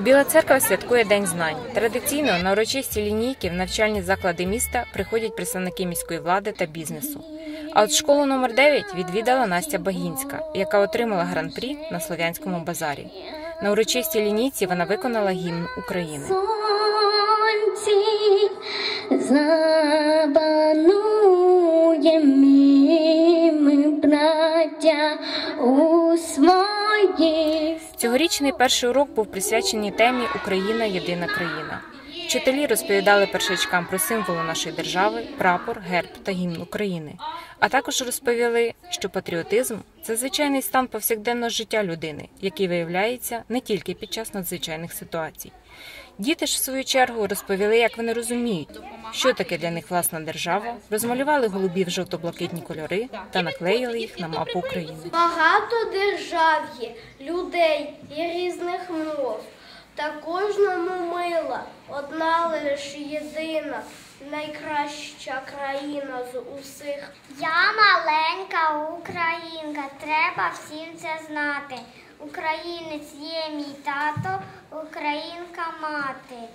Біла церква святкує День знань. Традиційно на урочисті лінійки в навчальні заклади міста приходять представники міської влади та бізнесу. А от школу номер 9 відвідала Настя Багінська, яка отримала гран-прі на слов'янському базарі. На урочистій лінійці вона виконала гімн України. сонці забануєм ми, браття, своїх Цьогорічний перший урок був присвячений темі Україна єдина країна. Вчителі розповідали першачкам про символи нашої держави, прапор, герб та гімн України. А також розповіли, що патріотизм це звичайний стан повсякденного життя людини, який виявляється не тільки під час надзвичайних ситуацій. Діти ж в свою чергу розповіли, як вони розуміють, що таке для них власна держава, розмалювали голубі в жовто-блакитні кольори та наклеїли їх на мапу України. Багато держав є, людей і різних мов. Та кожному мила, одна лиш єдина, найкраща країна з усіх. Я маленька українка, треба всім це знати. Українець є мій тато, українка мати.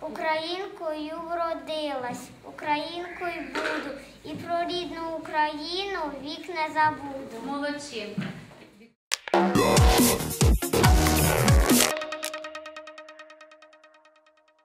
Українкою вродилась, українкою буду, і про рідну Україну вік не забуду. Молодчинка.